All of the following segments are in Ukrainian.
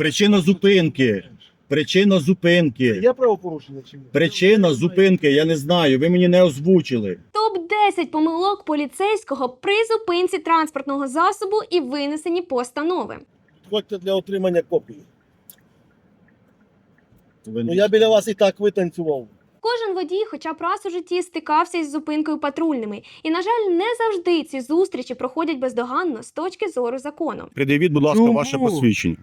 Причина зупинки. Причина зупинки. Є правопорушення чи ні? Причина зупинки, я не знаю. Ви мені не озвучили. Топ 10 помилок поліцейського при зупинці транспортного засобу і винесенні постанови. Ходьте для отримання копії. Ви Ну я біля вас і так витанцював. Кожен водій, хоча б раз у житті стикався із зупинкою патрульними, і на жаль, не завжди ці зустрічі проходять бездоганно з точки зору закону. Пред'явіть, будь ласка, Чому? ваше посвідчення.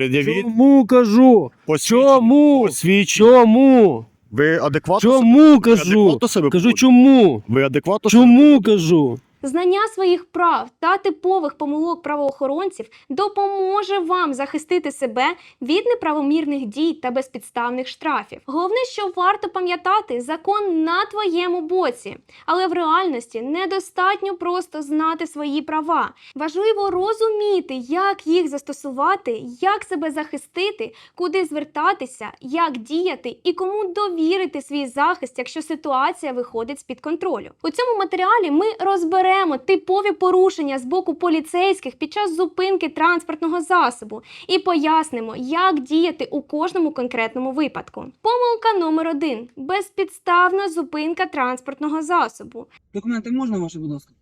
Пред'явіть Чому кажу? посвідчення. Чому? Посвідчення. Чому? Ви адекватно Чому себе- ви кажу? адекватно себе Кажу, поводите? чому? Ви адекватно себе Чому кажу? Знання своїх прав та типових помилок правоохоронців допоможе вам захистити себе від неправомірних дій та безпідставних штрафів. Головне, що варто пам'ятати, закон на твоєму боці, але в реальності недостатньо просто знати свої права. Важливо розуміти, як їх застосувати, як себе захистити, куди звертатися, як діяти і кому довірити свій захист, якщо ситуація виходить з-під контролю. У цьому матеріалі ми розберемо типові порушення з боку поліцейських під час зупинки транспортного засобу і пояснимо, як діяти у кожному конкретному випадку. Помилка номер один: безпідставна зупинка транспортного засобу. Документи можна ваші, будь ласка?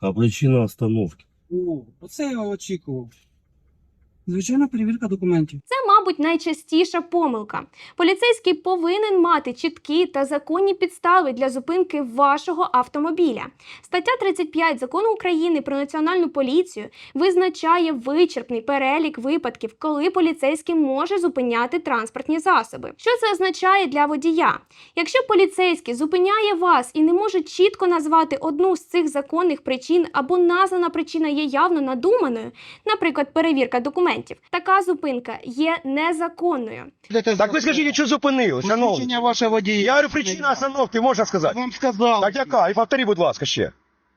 А причина остановки? О, оце я очікував. Звичайна перевірка документів. Це, мабуть, найчастіша помилка. Поліцейський повинен мати чіткі та законні підстави для зупинки вашого автомобіля. Стаття 35 закону України про національну поліцію визначає вичерпний перелік випадків, коли поліцейський може зупиняти транспортні засоби. Що це означає для водія? Якщо поліцейський зупиняє вас і не може чітко назвати одну з цих законних причин або названа причина є явно надуманою, наприклад, перевірка документів, така зупинка є незаконною. Так ви скажіть, що зупинили, шановні. Посвідчення ваше водія. Я говорю, причина остановки, можна сказати. Вам сказав. Так яка? І повтори, будь ласка, ще.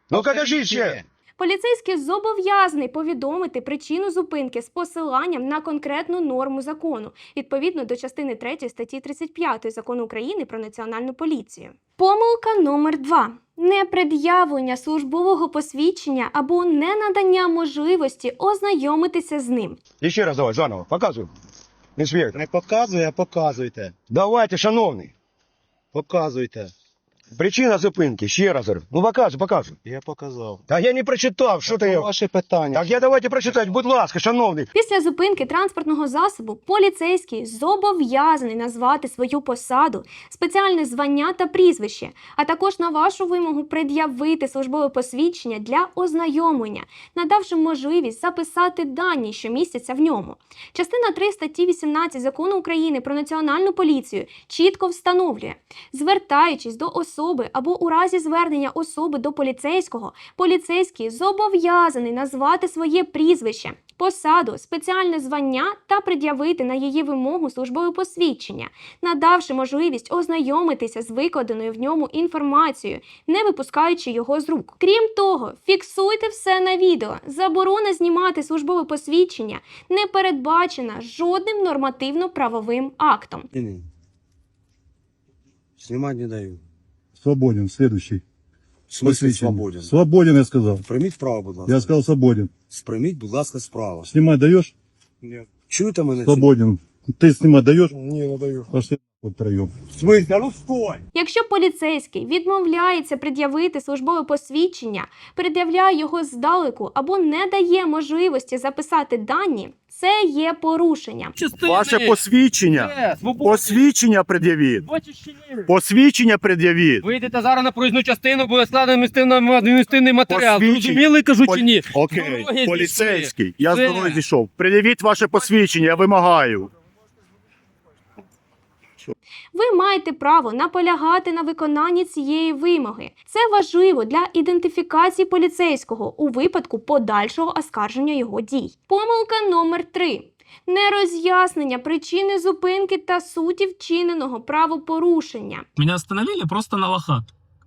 Ну, кажіть ще. Поліцейський зобов'язаний повідомити причину зупинки з посиланням на конкретну норму закону відповідно до частини 3 статті 35 закону України про національну поліцію. Помилка номер 2. Непред'явлення службового посвідчення або ненадання можливості ознайомитися з ним. І ще раз давай, заново, показуй. Інспектор. Не показує, а показуйте. Давайте, шановний. Показуйте. Причина зупинки, ще раз говорю. Ну, показуй, показуй. Я показав. Та я не прочитав, що ти. Це я- Ваше питання. Так я давайте прочитати, будь ласка, шановний. Після зупинки транспортного засобу поліцейський зобов'язаний назвати свою посаду, спеціальне звання та прізвище, а також на вашу вимогу пред'явити службове посвідчення для ознайомлення, надавши можливість записати дані, що містяться в ньому. Частина 3 статті 18 закону України про національну поліцію чітко встановлює, звертаючись до особи або у разі звернення особи до поліцейського, поліцейський зобов'язаний назвати своє прізвище, посаду, спеціальне звання та пред'явити на її вимогу службове посвідчення, надавши можливість ознайомитися з викладеною в ньому інформацією, не випускаючи його з рук. Крім того, фіксуйте все на відео. Заборона знімати службове посвідчення не передбачена жодним нормативно-правовим актом. Снимать не даю. Свободен, следующий. В смысле свободен? Свободен, я сказал. Прийміть вправо, будь ласка. Я сказал свободен. Прийміть, будь ласка, справа. Снимать даешь? Ні. Чуєте мене? Свободен. Ты снимать даешь? Ні, не даю. Пошли А ну стой! Якщо поліцейський відмовляється пред'явити службове посвідчення, пред'являє його здалеку або не дає можливості записати дані, це є порушенням. Ваше посвідчення. Посвідчення пред'явіть. Посвідчення пред'явіть. Вийдете зараз на проїзну частину, буде складено адміністративний матеріал. Посвідчення. Зрозуміли, кажу чи ні? Окей, Дороги поліцейський. Я з дороги зійшов. Пред'явіть ваше посвідчення, я вимагаю. Ви маєте право наполягати на виконанні цієї вимоги. Це важливо для ідентифікації поліцейського у випадку подальшого оскарження його дій. Помилка номер 3. Нероз'яснення причини зупинки та суті вчиненого правопорушення. Мене остановили просто на лохах.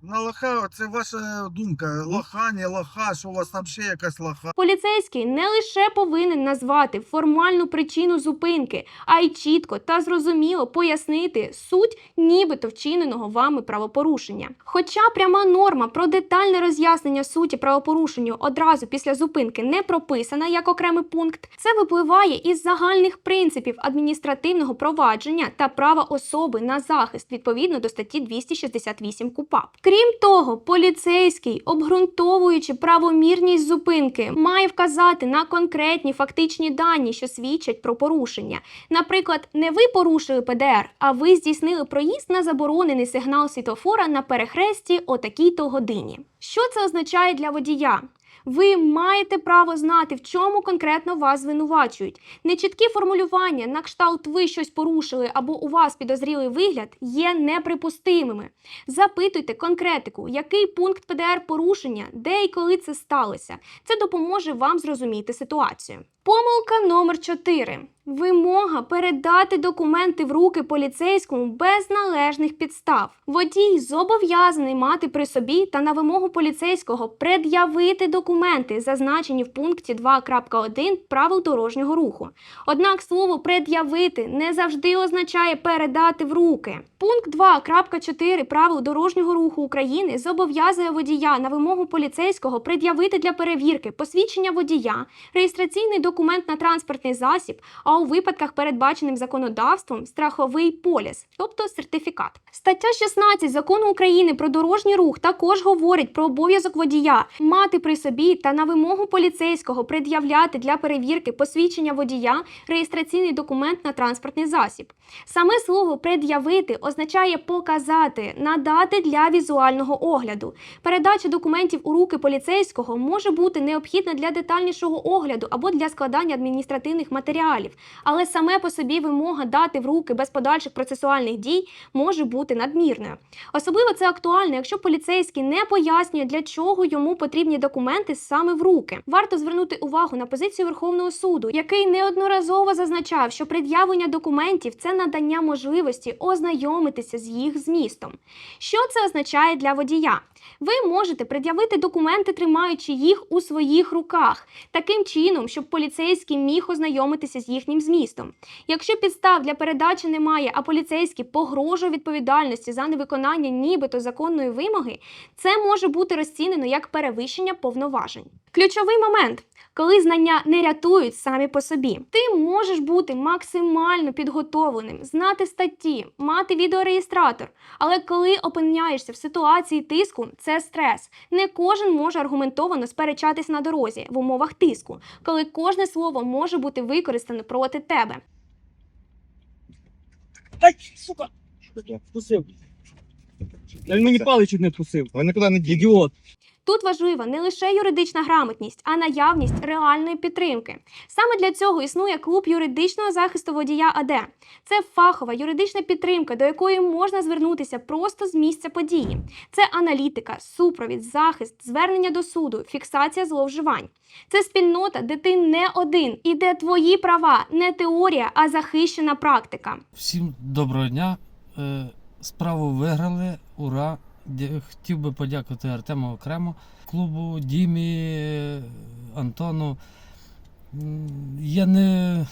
На лоха, це ваша думка. Лоха, не лоха, що у вас там ще якась лоха. Поліцейський не лише повинен назвати формальну причину зупинки, а й чітко та зрозуміло пояснити суть нібито вчиненого вами правопорушення. Хоча пряма норма про детальне роз'яснення суті правопорушенню одразу після зупинки не прописана як окремий пункт, це випливає із загальних принципів адміністративного провадження та права особи на захист відповідно до статті 268 КУПАП. Крім того, поліцейський, обґрунтовуючи правомірність зупинки, має вказати на конкретні фактичні дані, що свідчать про порушення. Наприклад, не ви порушили ПДР, а ви здійснили проїзд на заборонений сигнал світофора на перехресті о такій-то годині. Що це означає для водія? Ви маєте право знати, в чому конкретно вас звинувачують. Нечіткі формулювання на кшталт ви щось порушили або у вас підозрілий вигляд є неприпустимими. Запитуйте конкретику, який пункт ПДР порушення, де і коли це сталося. Це допоможе вам зрозуміти ситуацію. Помилка номер 4. Вимога передати документи в руки поліцейському без належних підстав. Водій зобов'язаний мати при собі та на вимогу поліцейського пред'явити документи, зазначені в пункті 2.1 правил дорожнього руху. Однак слово пред'явити не завжди означає передати в руки. Пункт 2.4 правил дорожнього руху України зобов'язує водія на вимогу поліцейського пред'явити для перевірки посвідчення водія, реєстраційний документ на транспортний засіб, а у випадках, передбаченим законодавством, страховий поліс, тобто сертифікат. Стаття 16 закону України про дорожній рух також говорить про обов'язок водія мати при собі та на вимогу поліцейського пред'являти для перевірки посвідчення водія, реєстраційний документ на транспортний засіб. Саме слово пред'явити означає показати, надати для візуального огляду. Передача документів у руки поліцейського може бути необхідна для детальнішого огляду або для складання адміністративних матеріалів, але саме по собі вимога дати в руки без подальших процесуальних дій може бути надмірною. Особливо це актуально, якщо поліцейський не пояснює, для чого йому потрібні документи саме в руки. Варто звернути увагу на позицію Верховного суду, який неодноразово зазначав, що пред'явлення документів це надання можливості ознайомитися з їх змістом. Що це означає для водія? Ви можете пред'явити документи, тримаючи їх у своїх руках, таким чином, щоб поліцейський міг ознайомитися з їхнім змістом. Якщо підстав для передачі немає, а поліцейський погрожує відповідальності за невиконання нібито законної вимоги, це може бути розцінено як перевищення повноважень. Ключовий момент. Коли знання не рятують самі по собі, ти можеш бути максимально підготовленим, знати статті, мати відеореєстратор. Але коли опиняєшся в ситуації тиску, це стрес. Не кожен може аргументовано сперечатись на дорозі в умовах тиску, коли кожне слово може бути використане проти тебе. Ай, сука! Вкусив. Та Він мені паличок не вкусив. Ви нікуди не дійдете. Ідіот. Тут важлива не лише юридична грамотність, а наявність реальної підтримки. Саме для цього існує клуб юридичного захисту водія АД. Це фахова юридична підтримка, до якої можна звернутися просто з місця події. Це аналітика, супровід, захист, звернення до суду, фіксація зловживань. Це спільнота, де ти не один і де твої права не теорія, а захищена практика. Всім доброго дня. Е, Справу виграли. Ура! Хотів би подякувати Артему окремо, клубу, Дімі, Антону. Я не,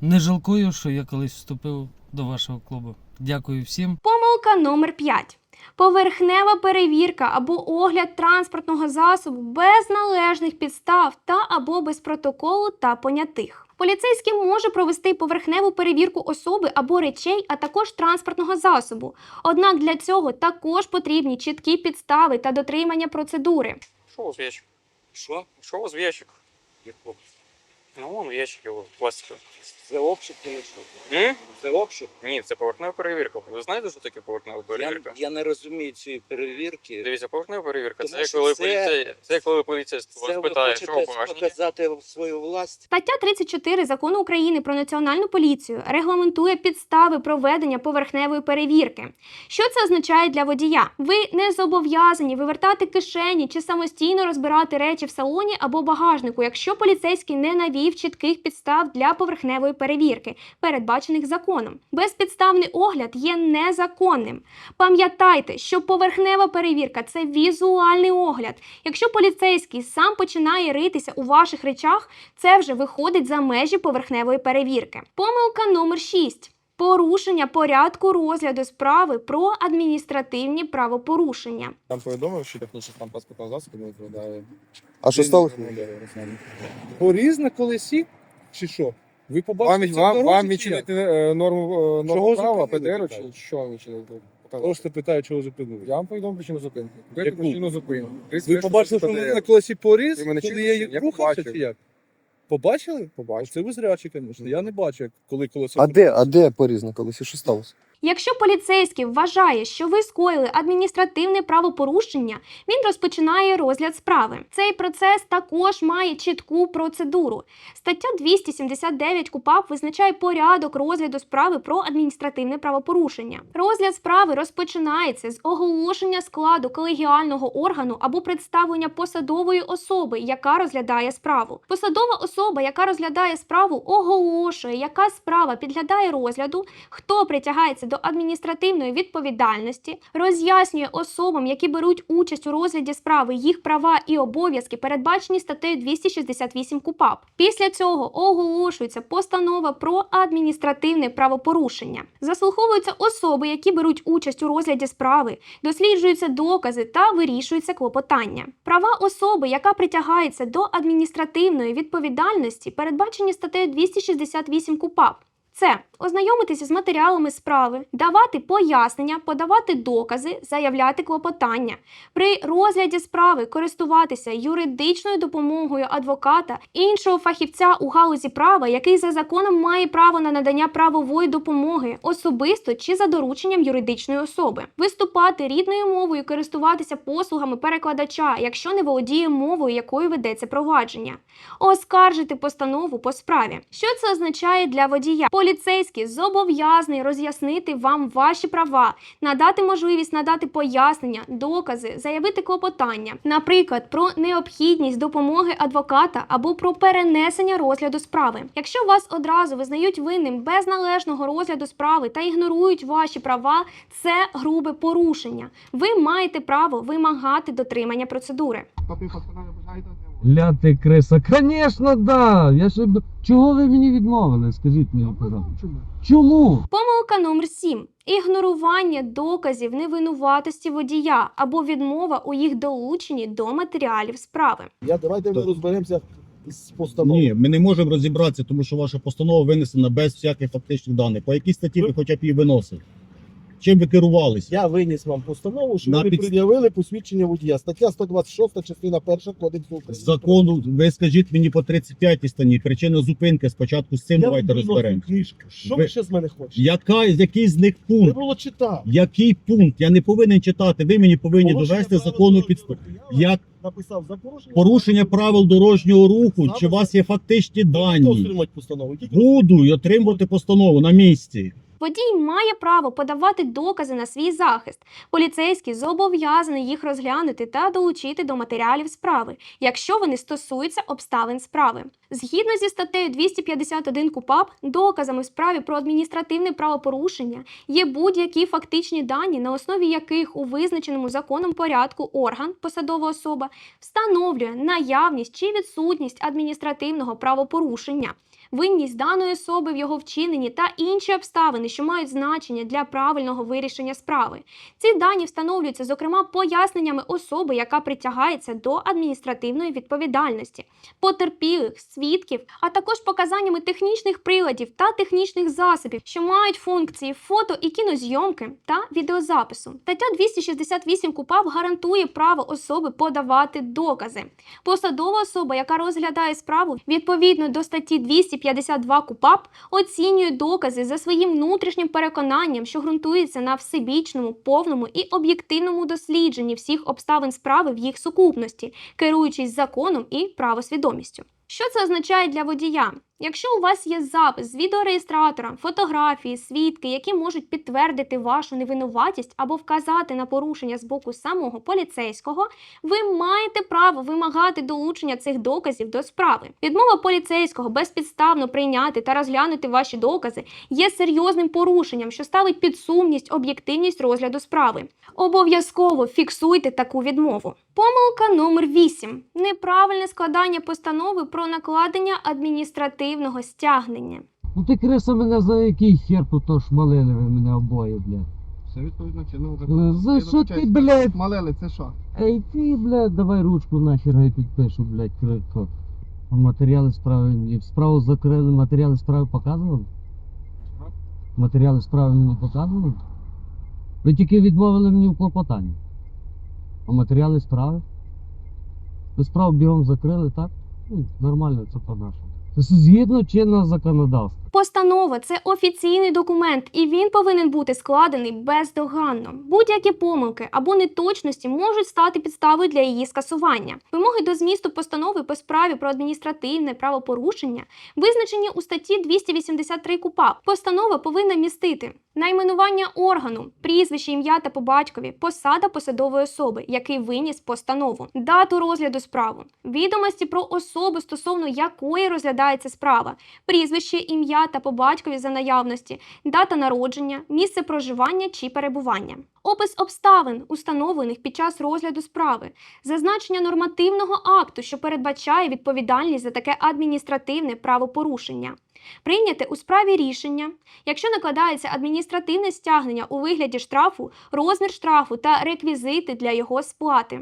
не жалкую, що я колись вступив до вашого клубу. Дякую всім. Помилка номер 5. Поверхнева перевірка або огляд транспортного засобу без належних підстав та або без протоколу та понятих. Поліцейський може провести поверхневу перевірку особи або речей, а також транспортного засобу. Однак для цього також потрібні чіткі підстави та дотримання процедури. Що у вас в ящик? Що? Що у вас в ящик? Ну, вон в ящик його пластиковий. Це обшук чи що? Це обшук? Ні, це поверхнева перевірка. Ви знаєте, що таке поверхнева перевірка? я не розумію цієї перевірки. Дивіться, поверхнева перевірка. Тому Це коли це- поліцей, це коли поліцейський Це вас питає, що хочете у показати свою власть? Стаття 34 закону України про національну поліцію регламентує підстави проведення поверхневої перевірки. Що це означає для водія? Ви не зобов'язані вивертати кишені чи самостійно розбирати речі в салоні або багажнику, якщо поліцейський не навів навів чітких підстав для поверхневої перевірки, передбачених законом. Безпідставний огляд є незаконним. Пам'ятайте, що поверхнева перевірка це візуальний огляд. Якщо поліцейський сам починає ритися у ваших речах, це вже виходить за межі поверхневої перевірки. Помилка номер 6. Порушення порядку розгляду справи про адміністративні правопорушення. Там повідомив, що технічний стан паспортного засобу не відповідає. А що сталося? Поріз на колесі? Чи що? Ви побачите Вам, вам, вам відчинити е, норму, е, Чого норму права, зупинили, ПДР, чи що вам відчинити? Просто питаю, чого зупинили. Я вам повідомив причину зупинки. Яку Яку? причину зупинки? Ви побачили, що в мене на колесі поріз, Ви мене коли чуєте? я Я рухався, побачив. чи як? Побачили? Побачили. Це ви зрячі, звісно. Я не бачу, коли колесо... А де, а де поріз на колесі? Що сталося? Якщо поліцейський вважає, що ви скоїли адміністративне правопорушення, він розпочинає розгляд справи. Цей процес також має чітку процедуру. Стаття 279 КУПАП визначає порядок розгляду справи про адміністративне правопорушення. Розгляд справи розпочинається з оголошення складу колегіального органу або представлення посадової особи, яка розглядає справу. Посадова особа, яка розглядає справу, оголошує, яка справа підглядає розгляду, хто притягається до адміністративної відповідальності, роз'яснює особам, які беруть участь у розгляді справи, їх права і обов'язки, передбачені статтею 268 КУПАП. Після цього оголошується постанова про адміністративне правопорушення. Заслуховуються особи, які беруть участь у розгляді справи, досліджуються докази та вирішуються клопотання. Права особи, яка притягається до адміністративної відповідальності, передбачені статтею 268 КУПАП. Це ознайомитися з матеріалами справи, давати пояснення, подавати докази, заявляти клопотання. При розгляді справи користуватися юридичною допомогою адвоката іншого фахівця у галузі права, який за законом має право на надання правової допомоги особисто чи за дорученням юридичної особи, виступати рідною мовою, користуватися послугами перекладача, якщо не володіє мовою, якою ведеться провадження, оскаржити постанову по справі. Що це означає для водія? Поліцейський зобов'язаний роз'яснити вам ваші права, надати можливість надати пояснення, докази, заявити клопотання, наприклад, про необхідність допомоги адвоката або про перенесення розгляду справи. Якщо вас одразу визнають винним без належного розгляду справи та ігнорують ваші права, це грубе порушення. Ви маєте право вимагати дотримання процедури. Ля ти криса. Конечно, да. Я ж... Чого ви мені відмовили? Скажіть мені, пожалуйста. Чому? Помилка номер 7. Ігнорування доказів невинуватості водія або відмова у їх долученні до матеріалів справи. Я, давайте ми розберемося з Ні, ми не можемо розібратися, тому що ваша постанова винесена без всяких фактичних даних. По якій статті ви хоча б її виносили? Чим ви керувалися? Я виніс вам постанову, що На ви підс- пред'явили посвідчення водія. Стаття 126, частина 1 Кодексу України. З закону, ви скажіть мені по 35 стані, причина зупинки, спочатку з цим Я давайте виношу розберемося. книжку. Що Ви- ви ще з мене хочете? Яка, який з них Не пункт? було читати. Який пункт? Я не повинен читати, ви мені повинні Порушення довести правил законну дорожнього підставу. руху. Я вам Як написав за порушення. порушення правил дорожнього руху, чи у вас є фактичні Хто дані? отримати постанову? Тільки Буду отримувати постанову на місці. Водій має право подавати докази на свій захист. Поліцейський зобов'язаний їх розглянути та долучити до матеріалів справи, якщо вони стосуються обставин справи. Згідно зі статтею 251 КУПАП, доказами в справі про адміністративне правопорушення є будь-які фактичні дані, на основі яких у визначеному законом порядку орган, посадова особа, встановлює наявність чи відсутність адміністративного правопорушення винність даної особи в його вчиненні та інші обставини, що мають значення для правильного вирішення справи. Ці дані встановлюються, зокрема, поясненнями особи, яка притягається до адміністративної відповідальності, потерпілих, свідків, а також показаннями технічних приладів та технічних засобів, що мають функції фото і кінозйомки та відеозапису. Стаття 268 КУПАП гарантує право особи подавати докази. Посадова особа, яка розглядає справу відповідно до статті 252 КУПАП, оцінює докази за своїм внутрішнім переконанням, що ґрунтується на всебічному, повному і об'єктивному дослідженні всіх обставин справи в їх сукупності, керуючись законом і правосвідомістю. Що це означає для водія? Якщо у вас є запис з відеореєстратора, фотографії, свідки, які можуть підтвердити вашу невинуватість або вказати на порушення з боку самого поліцейського, ви маєте право вимагати долучення цих доказів до справи. Відмова поліцейського безпідставно прийняти та розглянути ваші докази є серйозним порушенням, що ставить під сумність об'єктивність розгляду справи. Обов'язково фіксуйте таку відмову. Помилка номер 8. Неправильне складання постанови про накладення адміністративного стягнення. Ну ти криса мене за який хер тут то шмалили ви мене обоє, блядь. Все відповідно чинного Е, За що ти, блядь? Малели, це що? Ей ти, блядь, давай ручку нахер я підпишу, блядь, критко. А Матеріали справи, справу закрили, матеріали справи показували? Матеріали справи мені показували? Ви тільки відмовили мені в клопотанні. А матеріали справи? Ви справу бігом закрили, так? Ну, нормально, це по-нашому. Згідно чинного законодавства. Постанова це офіційний документ, і він повинен бути складений бездоганно. Будь-які помилки або неточності можуть стати підставою для її скасування. Вимоги до змісту постанови по справі про адміністративне правопорушення визначені у статті 283 КУПАП. Постанова повинна містити найменування органу, прізвище, ім'я та по батькові, посада посадової особи, який виніс постанову, дату розгляду справи, відомості про особу, стосовно якої розглядається справа, прізвище, ім'я та по батькові за наявності, дата народження, місце проживання чи перебування. Опис обставин, установлених під час розгляду справи, зазначення нормативного акту, що передбачає відповідальність за таке адміністративне правопорушення. Прийняте у справі рішення, якщо накладається адміністративне стягнення у вигляді штрафу, розмір штрафу та реквізити для його сплати.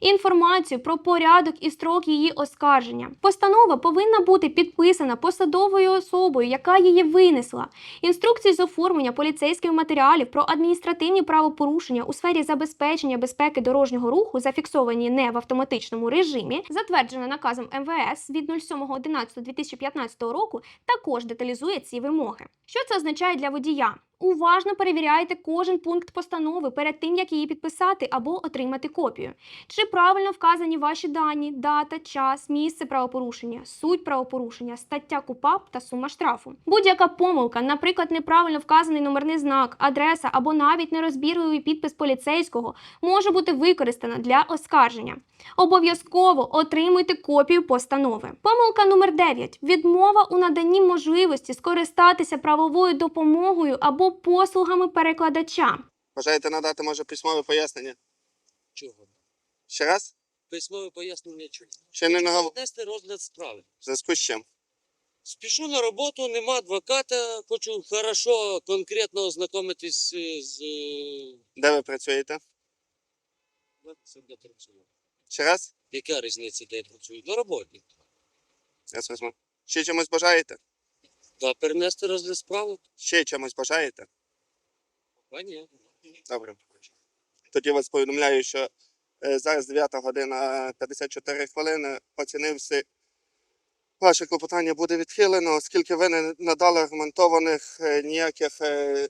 Інформацію про порядок і строк її оскарження. Постанова повинна бути підписана посадовою особою, яка її винесла. Інструкції з оформлення поліцейських матеріалів про адміністративні правопорушення у сфері забезпечення безпеки дорожнього руху, зафіксовані не в автоматичному режимі, затверджена наказом МВС від 07.11.2015 року, також деталізує ці вимоги. Що це означає для водія? Уважно перевіряйте кожен пункт постанови перед тим, як її підписати або отримати копію. Чи правильно вказані ваші дані, дата, час, місце правопорушення, суть правопорушення, стаття КУПАП та сума штрафу. Будь-яка помилка, наприклад, неправильно вказаний номерний знак, адреса або навіть нерозбірливий підпис поліцейського, може бути використана для оскарження. Обов'язково отримуйте копію постанови. Помилка номер 9. Відмова у наданні можливості скористатися правовою допомогою або послугами перекладача. Бажаєте надати, може, письмове пояснення? Чого? Ще раз? Письмове пояснення чого? Ще не нагав... Нести розгляд справи. В зв'язку з чим? Спішу на роботу, нема адвоката, хочу хорошо, конкретно ознакомитись е, з е, Де ви працюєте? це де працюю. Ще раз? Яка різниця, де я працюю? На роботі. Я візьму. Ще чимось бажаєте? Та перенести розгляд справи? Ще чимось бажаєте? А ні. Добре. Тоді вас повідомляю, що е, зараз 9 година 54 хвилини. Оцінився. Ваше клопотання буде відхилено, оскільки ви не надали аргументованих е, ніяких е,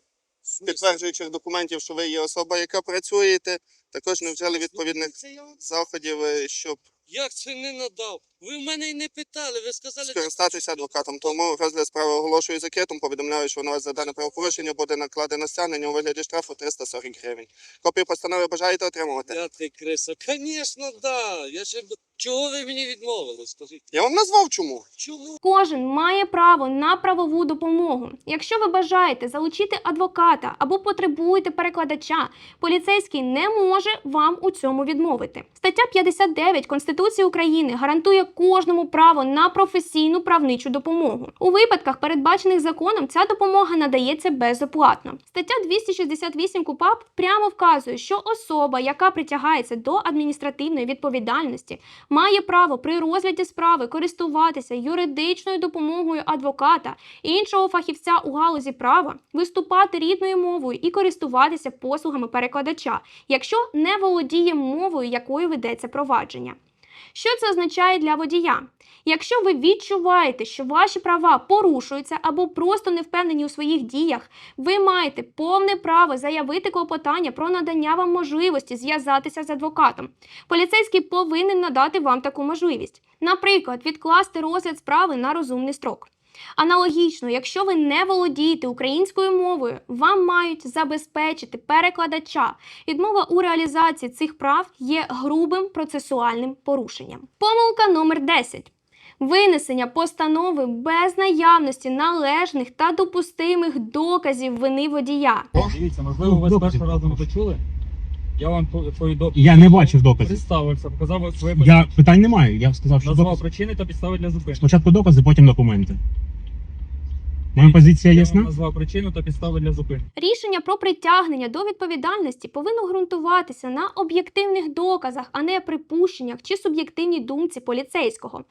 підтверджуючих документів, що ви є особа, яка працюєте. Також не вжили відповідних заходів, е, щоб Як це не надав? Ви в мене й не питали, ви сказали... скористатися адвокатом. Тому розгляд справи оголошую закритим. Повідомляю, що на вас за дане правопорушення буде накладено стягнення у вигляді штрафу 340 гривень. Копію постанови бажаєте отримувати? Я ти криса. Звісно, да. Я ще... Чого ви мені відмовили, скажіть? Я вам назвав чому? Чому? Кожен має право на правову допомогу. Якщо ви бажаєте залучити адвоката або потребуєте перекладача, поліцейський не може вам у цьому відмовити. Стаття 59 Конституції України гарантує кожному право на професійну правничу допомогу. У випадках, передбачених законом, ця допомога надається безоплатно. Стаття 268 КУПАП прямо вказує, що особа, яка притягається до адміністративної відповідальності, має право при розгляді справи користуватися юридичною допомогою адвоката іншого фахівця у галузі права, виступати рідною мовою і користуватися послугами перекладача, якщо не володіє мовою, якою ведеться провадження. Що це означає для водія? Якщо ви відчуваєте, що ваші права порушуються або просто не впевнені у своїх діях, ви маєте повне право заявити клопотання про надання вам можливості зв'язатися з адвокатом. Поліцейський повинен надати вам таку можливість. Наприклад, відкласти розгляд справи на розумний строк. Аналогічно, якщо ви не володієте українською мовою, вам мають забезпечити перекладача. Відмова у реалізації цих прав є грубим процесуальним порушенням. Помилка номер 10. Винесення постанови без наявності належних та допустимих доказів вини водія. Дивіться, можливо, ви з першого разу не почули. Я вам повідомив. Я не бачив доказів. Представився, показав своє Я питань не маю. Я сказав, що назвав доказ... причини та підстави для зупинки. спочатку докази, потім документи. Моя позиція Я ясна? назвав причину та підстави для зупинки. Рішення про притягнення до відповідальності повинно ґрунтуватися на об'єктивних доказах, а не припущеннях чи суб'єктивній думці поліцейського.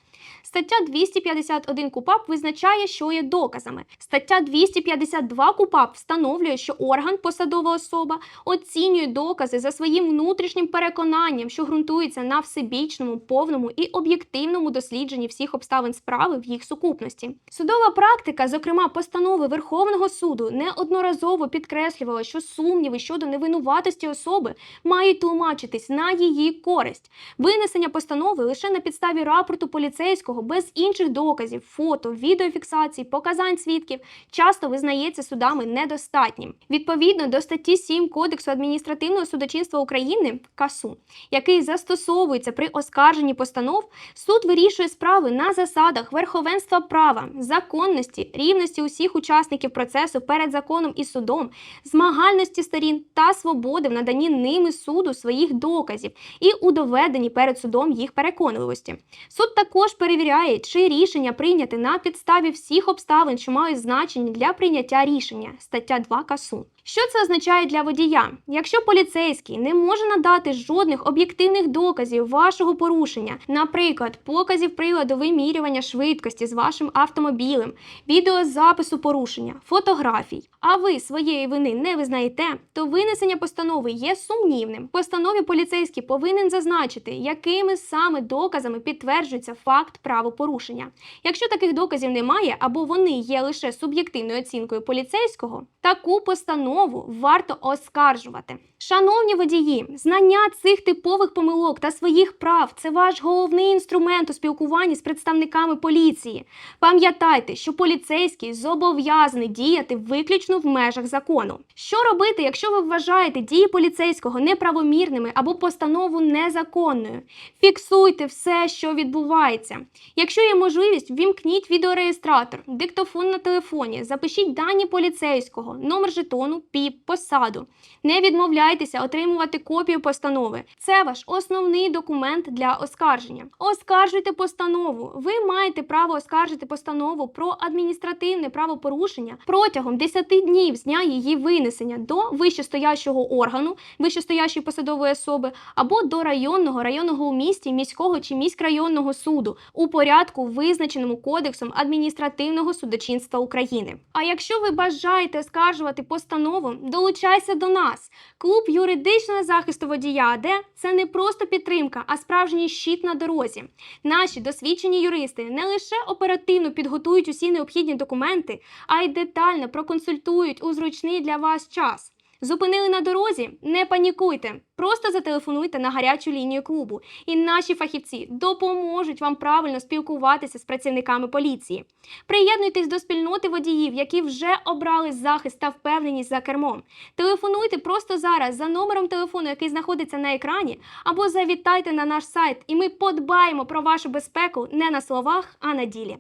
Стаття 251 КУПАП визначає, що є доказами. Стаття 252 КУПАП встановлює, що орган, посадова особа, оцінює докази за своїм внутрішнім переконанням, що ґрунтується на всебічному, повному і об'єктивному дослідженні всіх обставин справи в їх сукупності. Судова практика, зокрема постанови Верховного суду, неодноразово підкреслювала, що сумніви щодо невинуватості особи мають тлумачитись на її користь. Винесення постанови лише на підставі рапорту поліцейського без інших доказів, фото, відеофіксацій, показань свідків часто визнається судами недостатнім. Відповідно до статті 7 Кодексу адміністративного судочинства України КАСУ, який застосовується при оскарженні постанов, суд вирішує справи на засадах верховенства права, законності, рівності усіх учасників процесу перед законом і судом, змагальності сторін та свободи в наданні ними суду своїх доказів і у доведенні перед судом їх переконливості. Суд також перевіряє, чи рішення прийняте на підставі всіх обставин, що мають значення для прийняття рішення. Стаття 2 КАСУ. Що це означає для водія? Якщо поліцейський не може надати жодних об'єктивних доказів вашого порушення, наприклад, показів приладу вимірювання швидкості з вашим автомобілем, відеозапису порушення, фотографій, а ви своєї вини не визнаєте, то винесення постанови є сумнівним. Постанові поліцейський повинен зазначити, якими саме доказами підтверджується факт правопорушення. Якщо таких доказів немає або вони є лише суб'єктивною оцінкою поліцейського, таку постанову варто оскаржувати. Шановні водії, знання цих типових помилок та своїх прав це ваш головний інструмент у спілкуванні з представниками поліції. Пам'ятайте, що поліцейський зобов'язаний діяти виключно в межах закону. Що робити, якщо ви вважаєте дії поліцейського неправомірними або постанову незаконною? Фіксуйте все, що відбувається. Якщо є можливість, вімкніть відеореєстратор, диктофон на телефоні, запишіть дані поліцейського, номер жетону, піп, посаду. Не відмовляйтеся отримувати копію постанови. Це ваш основний документ для оскарження. Оскаржуйте постанову. Ви маєте право оскаржити постанову про адміністративне правопорушення протягом 10 днів з дня її винесення до вищестоящого органу, вищестоящої посадової особи або до районного, районного у місті, міського чи міськрайонного суду у порядку, визначеному Кодексом адміністративного судочинства України. А якщо ви бажаєте оскаржувати постанову, долучайся до нас. Клуб юридичного захисту водія АД – це не просто підтримка, а справжній щит на дорозі. Наші досвідчені юристи не лише оперативно підготують усі необхідні документи, а й детально проконсультують у зручний для вас час. Зупинили на дорозі? Не панікуйте. Просто зателефонуйте на гарячу лінію клубу, і наші фахівці допоможуть вам правильно спілкуватися з працівниками поліції. Приєднуйтесь до спільноти водіїв, які вже обрали захист та впевненість за кермом. Телефонуйте просто зараз за номером телефону, який знаходиться на екрані, або завітайте на наш сайт, і ми подбаємо про вашу безпеку не на словах, а на ділі.